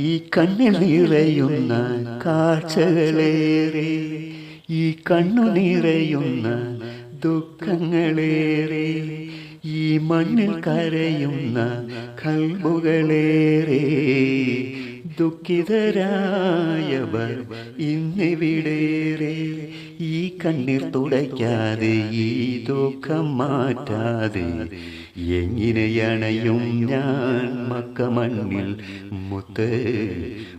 ഈ കണ്ണിൽ നിറയുന്ന കാഴ്ചകളേറെ ഈ കണ്ണു നിറയുന്ന ദുഃഖങ്ങളേറെ ഈ മണ്ണിൽ കരയുന്ന കൽബുകളേറെ ദുഃഖിതരായവർ ഇന്നിവിടേറെ. ഈ കണ്ണീർ തുടയ്ക്കാതെ ഈ ദുഃഖം മാറ്റാതെ എങ്ങനെയണയും ഞാൻ മക്ക മണ്ണിൽ മുത്ത്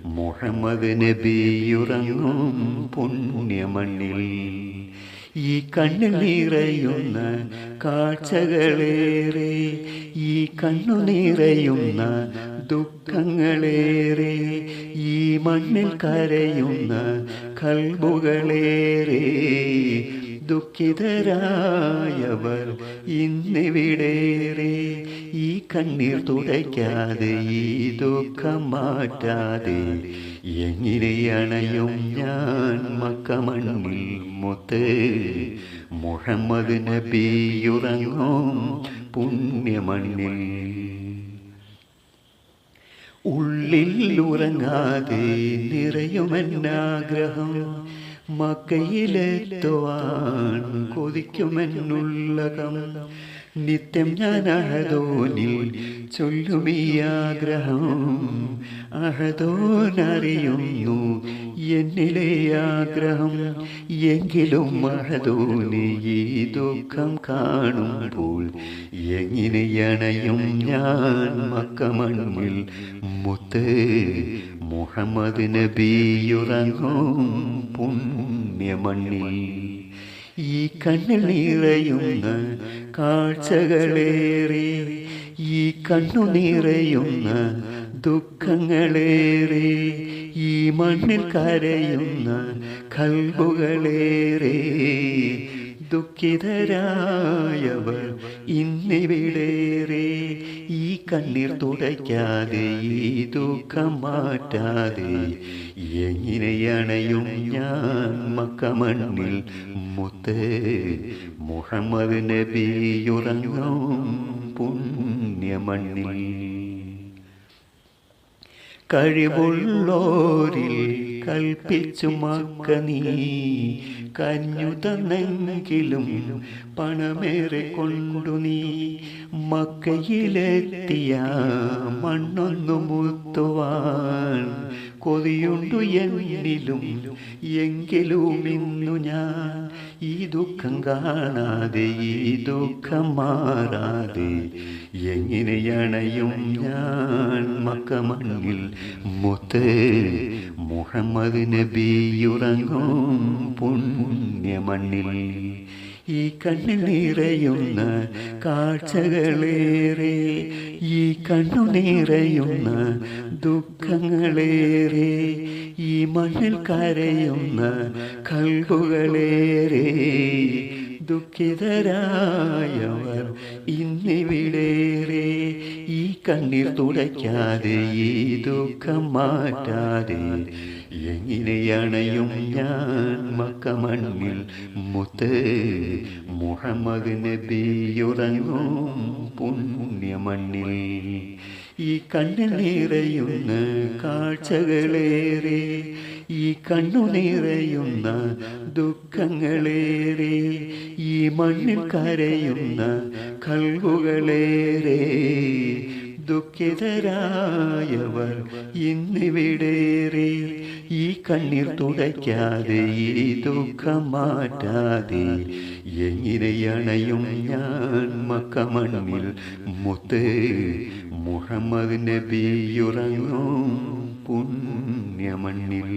മുഹമ്മദ് നബിയുറങ്ങും പുണ്യമണ്ണിൽ. ഈ കണ്ണിൽ നിറയുന്ന കാഴ്ചകളേറെ ഈ കണ്ണു നിറയുന്ന ദുഃഖങ്ങളേറെ ഈ മണ്ണിൽ കരയുന്ന കൽബുകളേറെ ദുഃഖിതരായവർ ഇന്നിവിടേറെ. ഈ കണ്ണീർ തുടയ്ക്കാതെ ഈ ദുഃഖം മാറ്റാതെ എങ്ങനെയണയും ഞാൻ മക്കമണ്ണിൽ മുത്ത്. മുഹമ്മദ് നബിയുറങ്ങും പുണ്യമണ്ണിൽ. ഉള്ളിൽ ഉറങ്ങാതെ നിറയുമെന്നാഗ്രഹം. മക്കയിലെത്തുവാൻ കൊതിക്കുമെന്നുള്ളകം. നിത്യം ഞാൻ അഹദോനിൽ ചൊല്ലുമീ ആഗ്രഹം. അഹദോനറിയുന്നു എന്നിലെ ആഗ്രഹം. എങ്കിലും അഹദോന് ഈ ദുഃഖം കാണുമ്പോൾ എങ്ങനെയണയും ഞാൻ മക്കമണ്ണിൽ? മുത്ത് മുഹമ്മദ് നബിയുറങ്ങും പുണ്യമണ്ണിൽ. ഈ കണ്ണിൽ നിറയുന്ന കാഴ്ചകളേറെ ഈ കണ്ണു നിറയുന്ന ദുഃഖങ്ങളേറെ ഈ മണ്ണിൽ കരയുന്ന കൽബുകളേറെ ദുഃഖിതരായവർ ഇന്നിവിടേറെ കണ്ണീർ തുടയ്ക്കാതെ ഈ ദുഃഖം മാറ്റാതെ എങ്ങനെയണയും ഞാൻ മക്കമണ്ണിൽ മുത്ത്? മുഹമ്മദ് നബിയുറങ്ങും പുണ്യമണ്ണിൽ. കഴിവുള്ളോരിൽ കൽപ്പിച്ചു മക്ക നീ. കഞ്ഞു തന്നെങ്കിലും പണമേറെ കൊണ്ടു നീ. മക്കയിലെത്തിയ മണ്ണൊന്നു മുത്തുവാൻ കൊതിയുണ്ടു എന്നിലും എങ്കിലും ഇന്നു ഞാൻ ഈ ദുഃഖം കാണാതെ ഈ ദുഃഖം മാറാതെ എങ്ങനെയണയും ഞാൻ? മക്കമണ്ണിൽ മുത്ത് മുഹമ്മദ് നബിയുറങ്ങും പുണ്യമണ്ണിൽ. ഈ കണ്ണിൽ നിറയുന്ന കാഴ്ചകളേറെ ഈ കണ്ണു നിറയുന്ന ദുഃഖങ്ങളേറെ ഈ മണ്ണിൽ കരയുന്ന കൽകുകളേറെ ദുഃഖിതരായവർ ഇന്നിവിടേറെ. ഈ കണ്ണീർ തുടയ്ക്കാതെ ഈ ദുഃഖം മാറ്റാതെ എങ്ങനെയണയും ഞാൻ മക്കമണ്ണിൽ മുത്ത് മുഹമ്മദ് നബിയുറങ്ങും പുണ്യമണ്ണിൽ ഈ കണ്ണിൽ നിറയുന്ന കാഴ്ചകളേറെ ഈ കണ്ണു നിറയുന്ന ദുഃഖങ്ങളേറെ ഈ മണ്ണിൽ കരയുന്ന കൽവുകളേറെ ദുഃഖിതരായവർ ഇന്നിവിടേറെ കണ്ണീർ തുടയ്ക്കാതെ ഈ ദുഃഖം മാറ്റാതെ എങ്ങനെയണയും ഞാൻ മക്കമണ്ണിൽ മുത്ത് മുഹമ്മദ് നബിയുറങ്ങും പുണ്യമണ്ണിൽ.